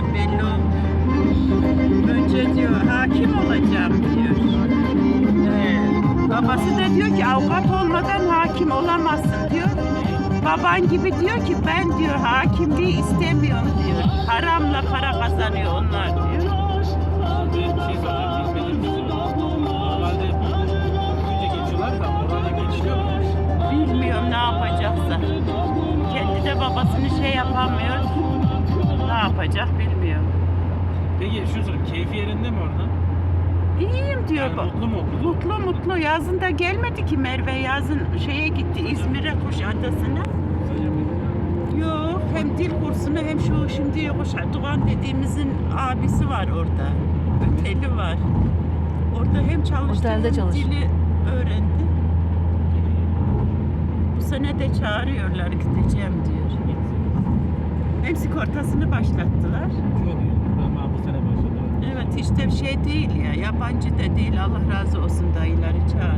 vereceğim belli olmuş. Önce diyor hakim olacağım diyor. Babası da diyor ki avukat olmadan hakim olamazsın diyor. Baban gibi diyor ki ben diyor hakimliği istemiyorum diyor. Haramla para kazanıyor onlar diyor. Bilmiyorum ne yapacaksa. Kendi de babasını şey yapamıyor. Yapacak bilmiyorum. Peki şunu sorayım, keyfi yerinde mi orada? İyiyim diyor. Yani bak. mutlu mu? Mutlu mutlu. Yazın da gelmedi ki Merve. Yazın şeye gitti İzmir'e Kuşadası'na. Yok hem dil kursunu hem şu şimdi Kuşadıgan dediğimizin abisi var orada. Öteli var. Orada hem çalıştı Otelde hem çalışıyor. dili öğrendi. Bu sene de çağırıyorlar gideceğim diyor. Hem sigortasını başlattılar. Çok iyi. Daha bu sene başladım. Evet işte şey değil ya yabancı da değil Allah razı olsun dayıları çağırıyor.